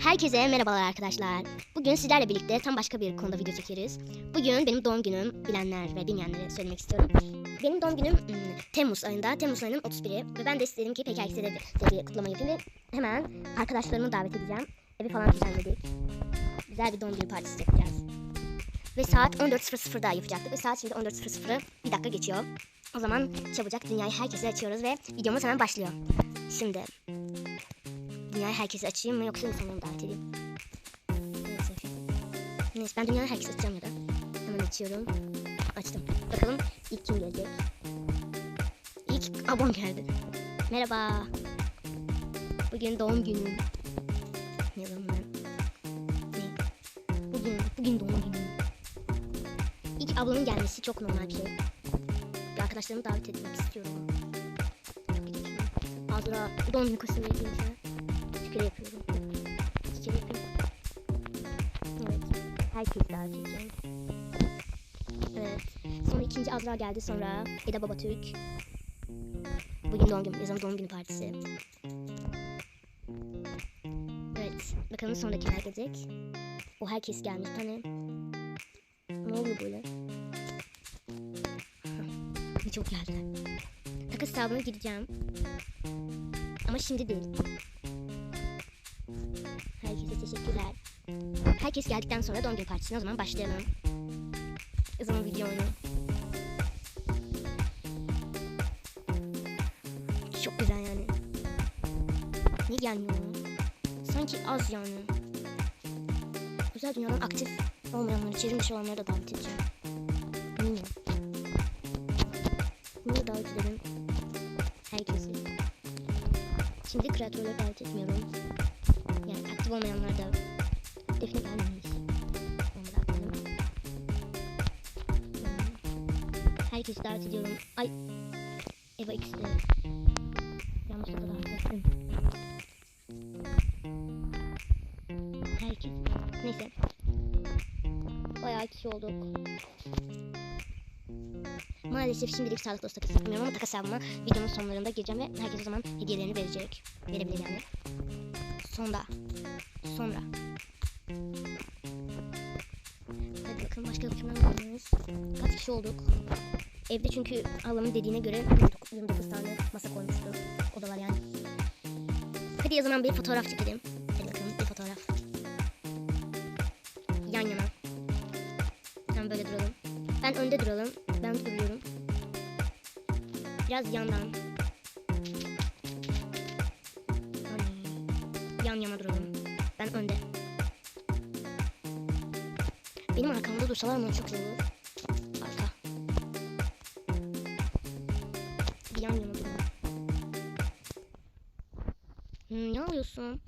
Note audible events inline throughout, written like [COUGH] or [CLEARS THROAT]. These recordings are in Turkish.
Herkese merhabalar arkadaşlar. Bugün sizlerle birlikte tam başka bir konuda video çekeriz. Bugün benim doğum günüm bilenler ve bilmeyenlere söylemek istiyorum. Benim doğum günüm hmm, Temmuz ayında, Temmuz ayının 31'i ve ben de istedim ki peki herkese de, bir kutlama yapayım ve hemen arkadaşlarımı davet edeceğim. Evi falan düzenledik. Güzel bir doğum günü partisi yapacağız. Ve saat 14.00'da yapacaktık ve saat şimdi 14.00 bir dakika geçiyor. O zaman çabucak dünyayı herkese açıyoruz ve videomuz hemen başlıyor. Şimdi dünyayı herkese açayım mı yoksa insanları davet edeyim? Neyse. Neyse ben dünyayı herkese açacağım ya da. Hemen açıyorum. Açtım. Bakalım ilk kim gelecek? İlk abon geldi. Merhaba. Bugün doğum günüm. Ne yazalım ben? Ne? Bugün, bugün doğum günüm. İlk ablamın gelmesi çok normal bir şey. Bir arkadaşlarımı davet etmek istiyorum. Azra günü kostümü giyince kere yapıyorum. İki kere yapıyorum. Evet. Herkes davet edeceğim. Evet. Sonra ikinci Azra geldi. Sonra Eda Babatürk. Bugün doğum günü, yazan doğum günü partisi. Evet. Bakalım sonra kimler gelecek. O herkes gelmiş. Hani ne oluyor böyle? Ne [LAUGHS] çok geldiler. Takas hesabına gireceğim. Ama şimdi değil. Herkese teşekkürler. Herkes geldikten sonra doğum günü partisine o zaman başlayalım. O zaman video. Çok güzel yani. Niye gelmiyor? Sanki az yani. Güzel dünyadan aktif olmayanları, çevrim dışı olanları da davet edeceğim. Niye? Niye davet edelim? Herkesi. Şimdi kreatörleri davet etmiyorum. Olmayanlar da defne. Hmm. Herkesi davet ediyorum. Ay. Eva X'de. Yanlışlıkla davet ettim. Herkes. Neyse. Bayağı kişi olduk. Maalesef şimdilik sağlık dostu takası yapmıyorum ama takas hesabıma videonun sonlarında gireceğim ve herkes o zaman hediyelerini verecek. Verebilir yani. Sonda. Sonra. Hadi bakalım başka kimler oynuyoruz. Kaç kişi olduk? Evde çünkü ablamın dediğine göre 29, 29 tane masa koymuştu. Odalar yani. Hadi o zaman bir fotoğraf çekelim. Hadi bakalım bir fotoğraf. Yan yana. Tam böyle duralım. Ben önde duralım. Ben duruyorum. Biraz yandan. Yan yana duralım. Ben önde. Benim arkamda dursalar mı çok iyi olur. Arka. Bir yan yana duralım. Hmm, ne alıyorsun?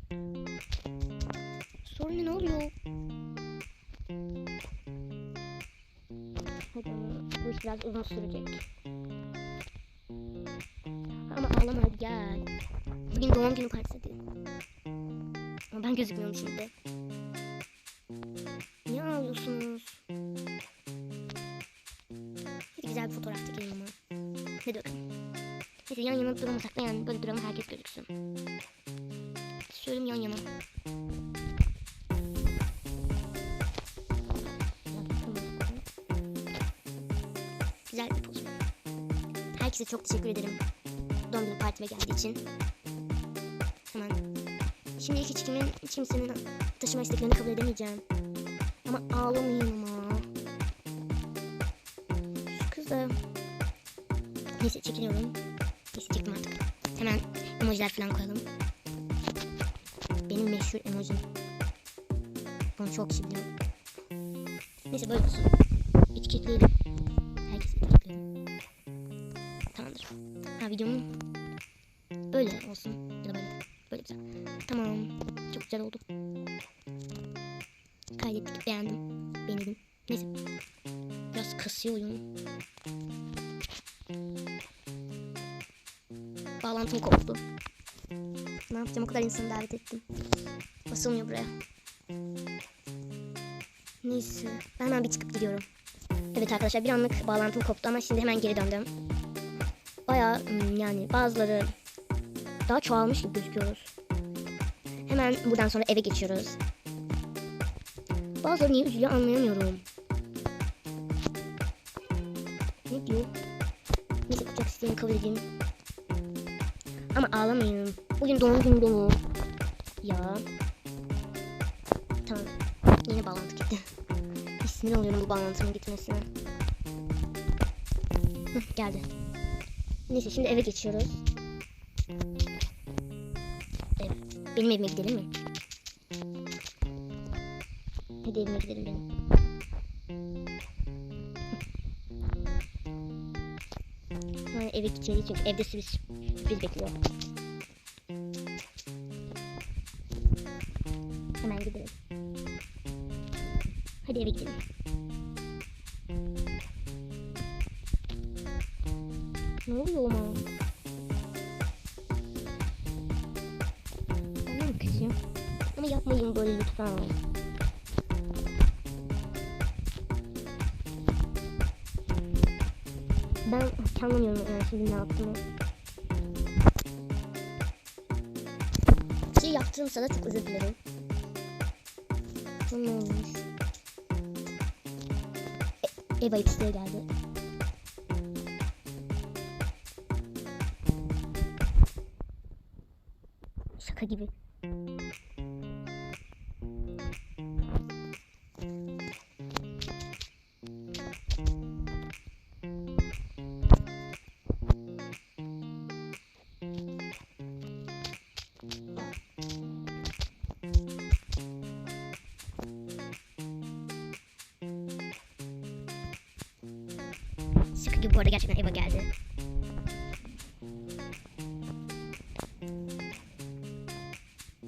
Sorun ne, oluyor? Hadi ama bu iş biraz uzun sürecek. Ama ağlama hadi gel. Bugün doğum günü partisi ben gözükmüyorum şimdi. Niye ağlıyorsunuz? Hadi güzel bir fotoğraf çekelim ama. Hadi bakalım. Neyse yan yana duramasak da yani böyle duralım herkes gözüksün. Söyleyeyim yan yana. Güzel bir poz. Herkese çok teşekkür ederim. Doğum partime geldiği için. Şimdi hiç kimin, kimsenin taşıma isteklerini kabul edemeyeceğim. Ama ağlamayayım ama. Şu kız da... Neyse çekiliyorum. Neyse çektim artık. Hemen emojiler falan koyalım. Benim meşhur emojim. Bunu çok biliyor. Neyse böyle olsun. Etiketleyelim. Herkes insanı davet ettim. Basılmıyor buraya. Neyse. Ben hemen bir çıkıp gidiyorum. Evet arkadaşlar bir anlık bağlantım koptu ama şimdi hemen geri döndüm. Baya yani bazıları daha çoğalmış gibi gözüküyoruz. Hemen buradan sonra eve geçiyoruz. Bazıları niye üzülüyor anlayamıyorum. Ne diyor? Neyse kucak isteğini kabul edeyim. Ama ağlamayın. Bugün doğum günü benim. Ya. Tamam. Yine bağlantı gitti. Bir sinir oluyorum bu bağlantının gitmesine. Hıh, geldi. Neyse şimdi eve geçiyoruz. Evet. Benim evime gidelim mi? Hadi evime gidelim benim. Yani eve gideceğiz çünkü evde sürpriz, sürpriz bekliyor. Eve gidelim. Ne oluyor ama? Mi kızıyorum? Ama yapmayın böyle lütfen. Ben anlamıyorum yani şimdi ne yaptığımı. Şey yaptığımsa da çok özür dilerim. Ne olmuş? Eva X'de geldi. Şaka gibi. Gibi bu arada gerçekten Eva geldi.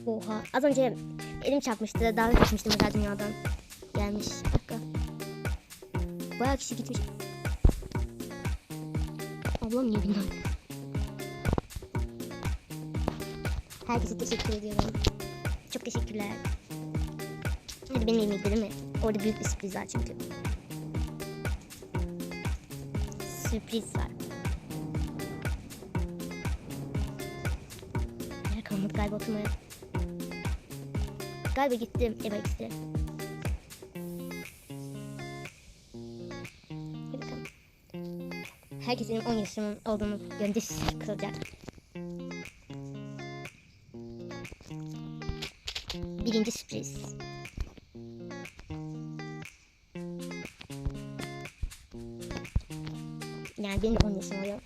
Oha az önce elim çarpmıştı davet etmiştim özel dünyadan. Gelmiş bir dakika. Bayağı kişi gitmiş. Ablam niye bilmem. Herkese teşekkür ediyorum. Çok teşekkürler. Hadi benim evime gidelim mi? Orada büyük bir sürpriz var çünkü. Sürpriz var. Yer kalmadı galiba oturmaya. Galiba gittim. Hadi bakalım. Herkesin 10 yaşımın olduğunu görünce [LAUGHS] sıkılacak. Birinci sürpriz. Benim de 10 yaşım oluyor.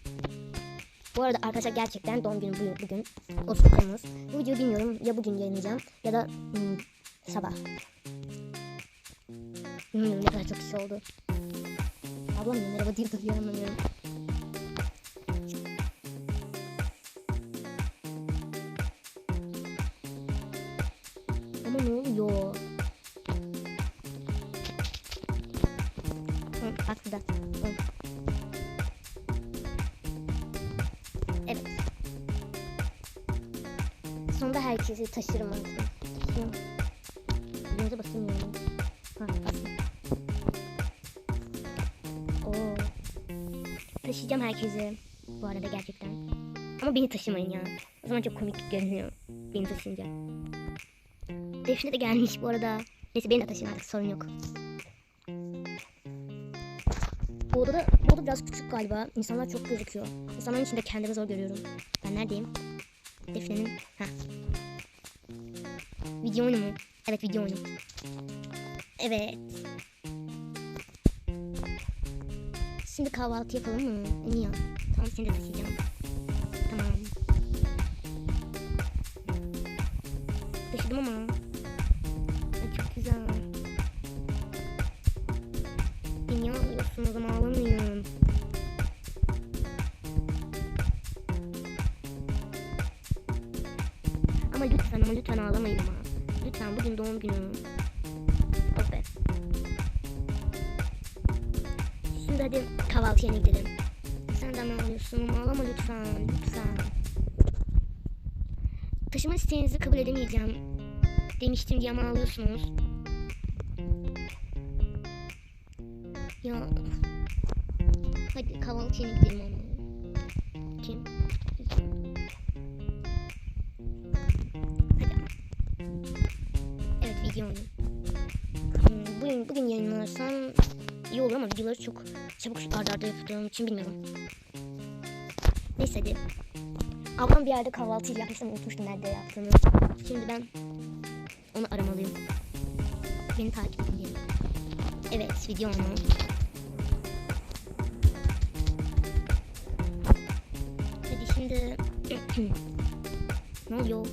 Bu arada arkadaşlar gerçekten doğum günüm bugün. bugün 30 Temmuz. Bu videoyu bilmiyorum ya bugün yayınlayacağım ya da hmm, sabah. Bilmiyorum ne kadar çok kişi oldu. Ablam ya merhaba diyor duruyor anlamıyorum. Ama ne oluyor? Herkesi taşırım. Taşıyorum. Birinci basamıyorum. Ha bastım. Oo. Taşıyacağım herkesi. Bu arada gerçekten. Ama beni taşımayın ya. O zaman çok komik görünüyor. Beni taşıyınca. Defne de gelmiş bu arada. Neyse beni de taşıyın artık sorun yok. Bu odada, bu oda biraz küçük galiba. İnsanlar çok gözüküyor. İnsanların içinde kendimi zor görüyorum. Ben neredeyim? Defne'nin... Ha. Video oyunu mu? Evet video oyunu. Evet. Şimdi kahvaltı yapalım mı? Ya. Tamam seni de taşıyacağım. Tamam. Taşıdım ama. Şimdi hadi kahvaltı gidelim. Sen de ağlıyorsun? Ağlama lütfen. Lütfen. Taşıma isteğinizi kabul edemeyeceğim. Demiştim diye ama ağlıyorsunuz. Ya. Hadi kahvaltı yerine gidelim yaptığım için bilmiyorum. Neyse hadi. Ablam bir yerde kahvaltı yapmıştım unutmuştum nerede yaptığını. Şimdi ben onu aramalıyım. Beni takip edin. Evet video onu. Hadi şimdi [CLEARS THROAT] ne oluyor?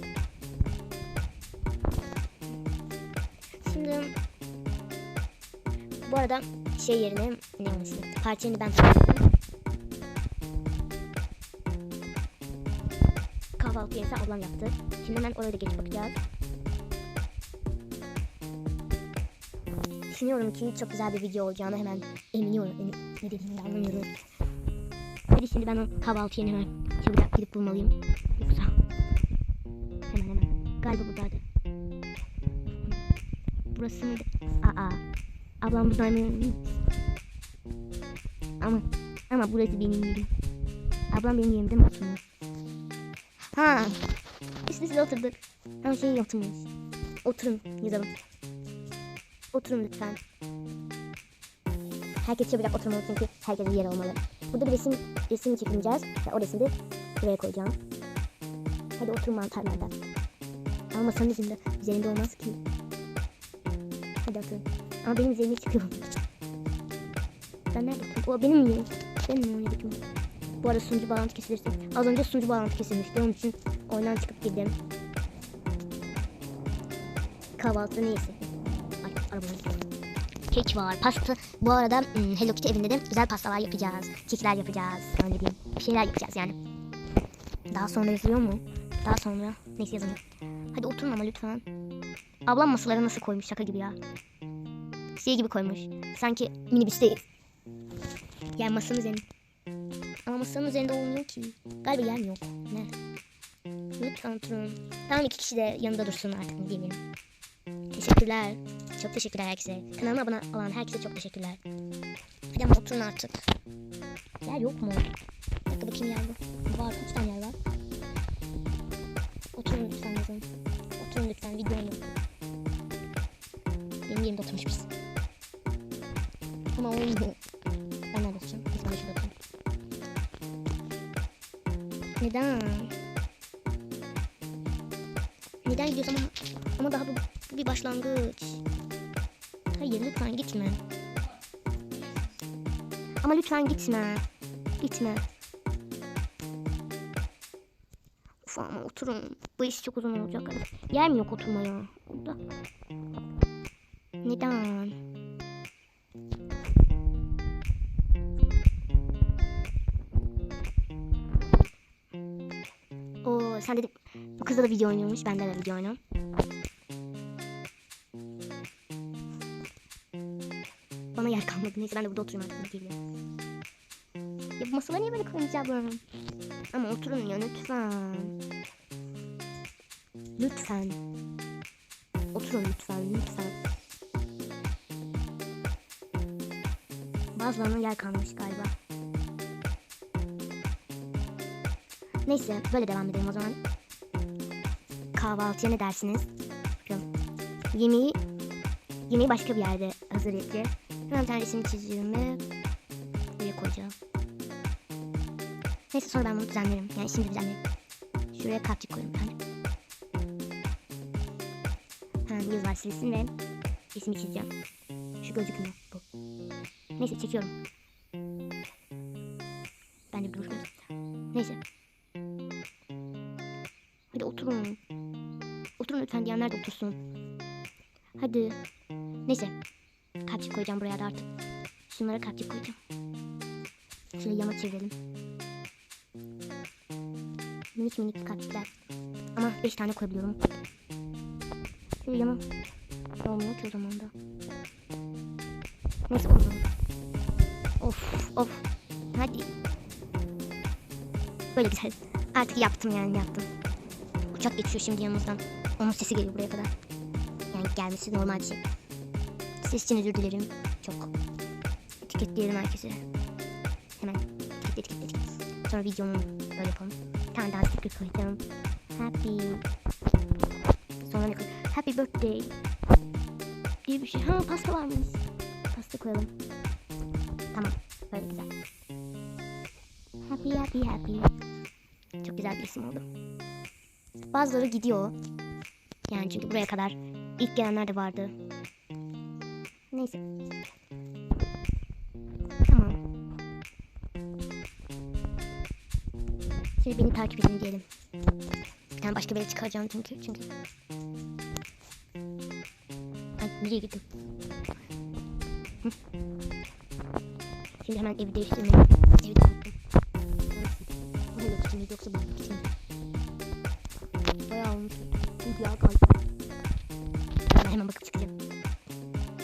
Arada şey yerine ne olması? Parti yerini ben tasarladım. Kahvaltı yerine ablam yaptı. Şimdi hemen oraya da geçip bakacağız. Düşünüyorum ki çok güzel bir video olacağını hemen eminiyorum. Emin, ne dediğimi de anlamıyorum. Hadi şimdi ben o kahvaltı yerini hemen çabucak gidip bulmalıyım. Yoksa hemen hemen. Galiba buradaydı. Burası mıydı? Aa. Ablam buradaymış. Ama ama burası benim yerim. Ablam benim yerimde mi? Ha. İşte size oturduk. Ama şey oturmuş. Oturun yazalım. Oturun lütfen. Herkes çabucak oturmalı çünkü herkesin yer olmalı. Burada bir resim resim çekileceğiz. Ve o resmi de buraya koyacağım. Hadi oturun mantarlardan. Ama masanın üzerinde, üzerinde olmaz ki. Hadi oturun. Ama benim üzerime çıkıyor. Ben nerede? O benim yerim. Benim mi oynadık mı? Bu arada sunucu bağlantı kesilirse. Az önce sunucu bağlantı kesilmişti. Onun için oyundan çıkıp girdim. Kahvaltı neyse. Ay arabamız Kek var, pasta. Bu arada hmm, Hello Kitty evinde de güzel pastalar yapacağız. Kekler yapacağız. Öyle diyeyim. Bir şeyler yapacağız yani. Daha sonra yazıyor mu? Daha sonra. Neyse yazamıyor. Hadi oturun ama lütfen. Ablam masalara nasıl koymuş şaka gibi ya. Şey gibi koymuş. Sanki minibüsteyiz. Yani masanın üzerinde. Ama masanın üzerinde olmuyor ki. Galiba yer yok? Ne? Lütfen oturun. Tamam iki kişi de yanında dursun artık ne diyeyim. Teşekkürler. Çok teşekkürler herkese. Kanalıma abone olan herkese çok teşekkürler. Hadi ama oturun artık. Yer yok mu? Bir dakika bakayım yer yok. Var kaç tane yer var? Oturun lütfen yazın. Oturun lütfen videomu. Lütfen gitme. Gitme. Uf ama oturun. Bu iş çok uzun olacak. Yer mi yok oturmaya? Burada. Neden? Oo sen dedik bu kız da video oynuyormuş. Bende de video oynuyorum. Bana yer kalmadı. Neyse ben de burada oturayım artık. Ne masaları niye böyle koyacağım? Ama oturun ya lütfen. Lütfen. Oturun lütfen lütfen. Bazılarına yer kalmış galiba. Neyse böyle devam edelim o zaman. Kahvaltıya ne dersiniz? Bakalım. Yemeği, yemeği başka bir yerde hazırlayacağız. Hemen bir tane resim çizimi buraya koyacağım. Neyse sonra ben bunu düzenlerim. Yani şimdi düzenlerim. Şuraya kalpçik koyayım bir tane. Ha, yıldızlar silsin ve resmi çizeceğim. Şu gözükmüyor bu. Neyse çekiyorum. Bence bir duruşmuyor. Neyse. Hadi oturun. Oturun lütfen diyenler de otursun. Hadi. Neyse. Kalpçik koyacağım buraya da artık. Şunlara kalpçik koyacağım. Şöyle yana çevirelim. Minik minik kalpçikler. Ama 5 tane koyabiliyorum. Şöyle yana. Olmuyor ki o zaman da. Neyse oldu. Of of. Hadi. Böyle güzel. Artık yaptım yani yaptım. Uçak geçiyor şimdi yanımızdan. Onun sesi geliyor buraya kadar. Yani gelmesi normal bir şey. Ses için özür dilerim. Çok. Etiketleyelim herkese. Hemen etiketle etiketle etiketle. Sonra videomu böyle yapalım. Tane daha sticker koyacağım. Happy. Sonra ne koy? Happy birthday. diye bir şey. Ha pasta varmış. Pasta koyalım. Tamam. Böyle güzel. Happy happy happy. Çok güzel bir isim oldu. Bazıları gidiyor. Yani çünkü buraya kadar ilk gelenler de vardı. Neyse. Şimdi beni takip edin diyelim. Tane başka bir yere çıkaracağım çünkü. Çünkü. Ay nereye gittim? Şimdi hemen evi değiştirmeliyim. Evi de unuttum. Bu Hello Kitty miydi yoksa bu Hello Kitty miydi? Bayağı olmuş. Ya galiba. Ben hemen bakıp çıkacağım.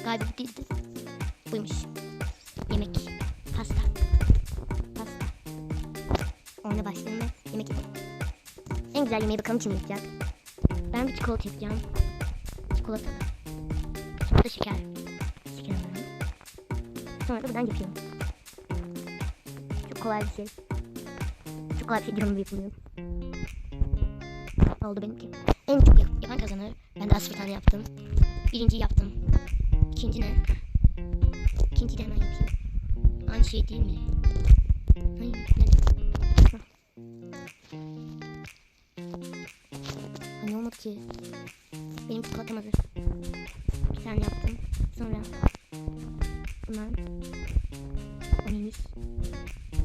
Galiba değildi. Buymuş. Yemek. Güzel yemeği bakalım kim yapacak. Ben bir çikolata yapacağım. Çikolata. Da şeker. Şeker. Sonra da buradan yapıyorum. Çok kolay bir şey. Çok kolay bir şey diyorum yapmıyorum. Oldu benimki. En çok yap- yapan kazanır. Ben de bir tane yaptım. Birinciyi yaptım. İkinci ne? İkinci de hemen yapayım. Aynı şey değil mi? Ne olmadı ki? Benim çikolatam hazır. Bir tane yaptım. Sonra bunlar neymiş?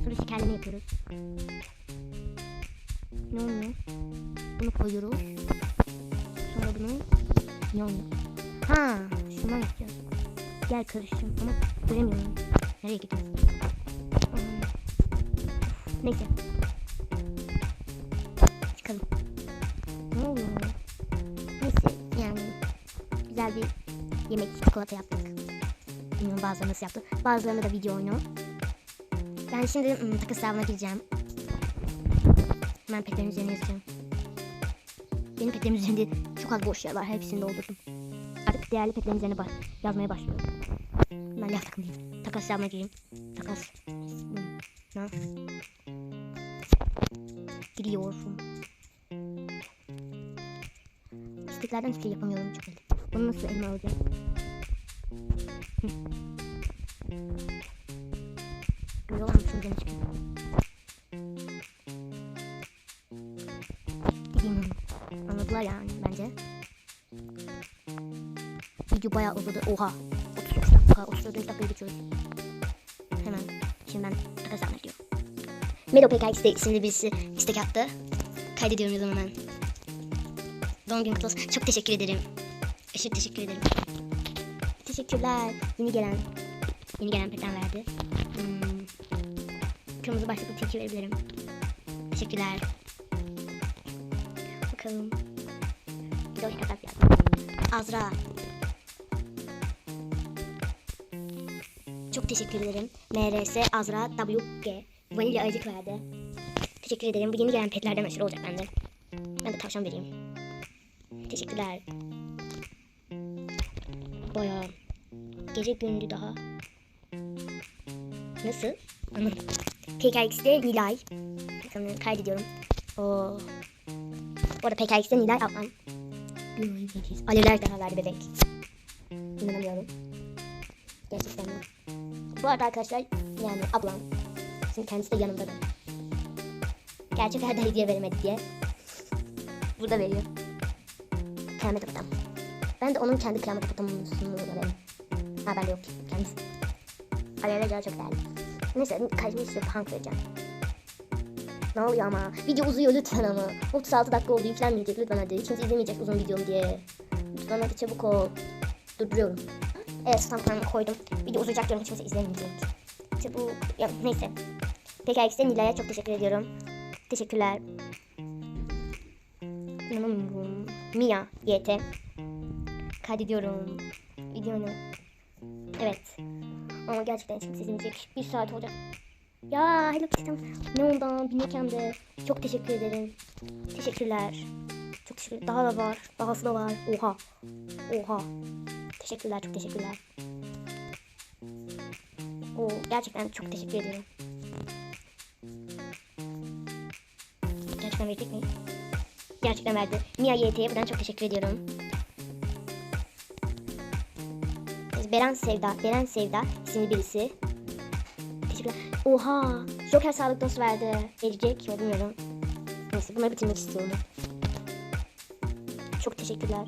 Sonra şekerleme yapıyoruz. Ne oluyor? Bunu koyuyoruz. Sonra bunu ne oluyor? Ha, şundan yapacağız. Gel karışım ama göremiyorum. Nereye gidiyorsun? Neyse. Yemek çikolata yaptık. Bilmiyorum bazıları nasıl yaptı. Bazılarında da video oyunu. Ben şimdi ım, takı hesabına gireceğim. Hemen petlerin üzerine yazacağım. Benim petlerimin üzerinde çok az boş yer var. Hepsini doldurdum. Artık değerli petlerin üzerine baş yazmaya başlıyorum. Ben laf takımlıyım. Takas hesabına gireyim. Takas. Hmm. Ne? Giriyorum. İsteklerden hiçbir şey yapamıyorum çok. Bunu nasıl elime alacağım? Anladılar yani bence. Video bayağı uzadı. Oha. 33 dakika. 34 dakikayı geçiyoruz. Hemen. Şimdi ben yapmak gidiyorum. Melo PKX'de isimli birisi istek attı. Kaydediyorum yazım hemen. Doğum günü kutlu olsun. Çok teşekkür ederim. Aşırı teşekkür ederim. Teşekkürler. Yeni gelen. Yeni gelen peten verdi. Hmm. Kırmızı başlıklı tilki verebilirim. Teşekkürler. Bakalım. Bir de kitap. Azra. Çok teşekkür ederim. MRS Azra WG. Vanilya ayıcık verdi. Teşekkür ederim. Bu yeni gelen petlerden aşırı olacak bende. Ben de tavşan vereyim. Teşekkürler. Bayağı gece gündü daha. Nasıl? Anladım. PKX'de Nilay. Bakalım kaydediyorum. Oo. Bu arada PKX'de Nilay ablam. Alevler daha verdi bebek. İnanamıyorum. Gerçekten mi? Bu arada arkadaşlar yani ablam. Şimdi kendisi de yanımda da. Gerçek herde hediye veremedi diye. Burada veriyor. Kıyamet adam. Ben de onun kendi kıyamet adamını veririm. Ha bende yok. Kendisi. Alevler çok değerli. Neyse kaçmış istiyor punk vereceğim. Ne oluyor ama? Video uzuyor lütfen ama. 36 dakika oldu yüklenmeyecek lütfen hadi. Kimse izlemeyecek uzun videom diye. Lütfen hadi çabuk ol. Durduruyorum. Evet stamplarımı koydum. Video uzayacak diyorum kimse izlemeyecek. Çabuk. Ya, neyse. PKX'de Nilay'a çok teşekkür ediyorum. Teşekkürler. Mia YT. Kaydediyorum. Videonu. Evet. Ama gerçekten kimse izlemeyecek. Bir saat olacak. Ya Hello Kitty'den ne ondan bilmiyorum de. Çok teşekkür ederim. Teşekkürler. Çok teşekkür Daha da var. Dahası da var. Oha. Oha. Teşekkürler. Çok teşekkürler. Oo, gerçekten çok teşekkür ederim. Gerçekten verecek mi? Gerçekten verdi. Mia YT'ye buradan çok teşekkür ediyorum. Evet Beren Sevda. Beren Sevda isimli birisi. Teşekkürler. Oha. Joker sağlık dostu verdi. Verecek mi bilmiyorum. Neyse bunları bitirmek istiyorum. Çok teşekkürler.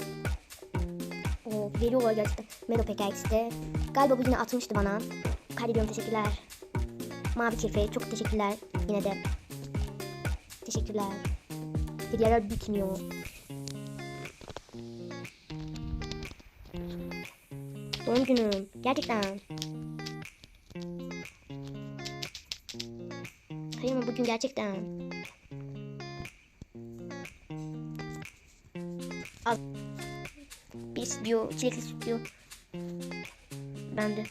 Oo, veriyorlar gerçekten. Melope X'de. Galiba bu yine atmıştı bana. Kaydediyorum teşekkürler. Mavi Kefe çok teşekkürler. Yine de. Teşekkürler. Hediyeler bitmiyor. Doğum günüm. Gerçekten. Hayır mı bugün gerçekten. Al. Bir stüdyo, çilekli stüdyo. Bende.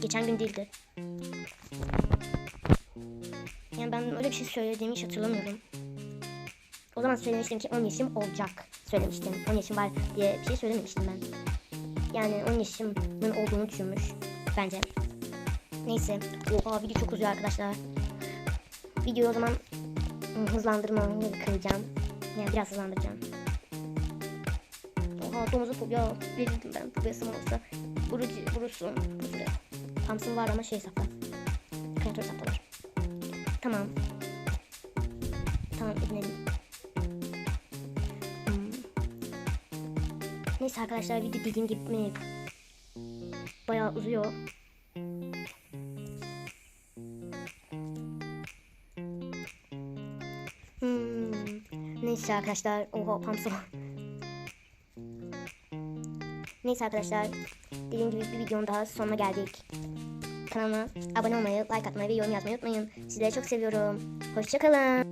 Geçen gün değildi. Yani ben öyle bir şey söylediğimi hiç hatırlamıyorum. O zaman söylemiştim ki 10 yaşım olacak söylemiştim. 10 yaşım var diye bir şey söylememiştim ben. Yani 10 yaşımın olduğunu düşünmüş bence. Neyse. Oha video çok uzuyor arkadaşlar. Videoyu o zaman hızlandırmamı kıracağım. Yani biraz hızlandıracağım. Oha domuzu pul ya. Verirdim ben pul yasam olsa. Vurucu, vurursun. Thompson var ama şey hesapta. Kreatör hesapta var. Tamam. Tamam edinelim. Neyse arkadaşlar video dediğim gibi bayağı uzuyor. Hmm. Neyse arkadaşlar. Oha pamso. Neyse arkadaşlar. Dediğim gibi bir videonun daha sonuna geldik. Kanalıma abone olmayı, like atmayı ve yorum yazmayı unutmayın. Sizleri çok seviyorum. Hoşçakalın.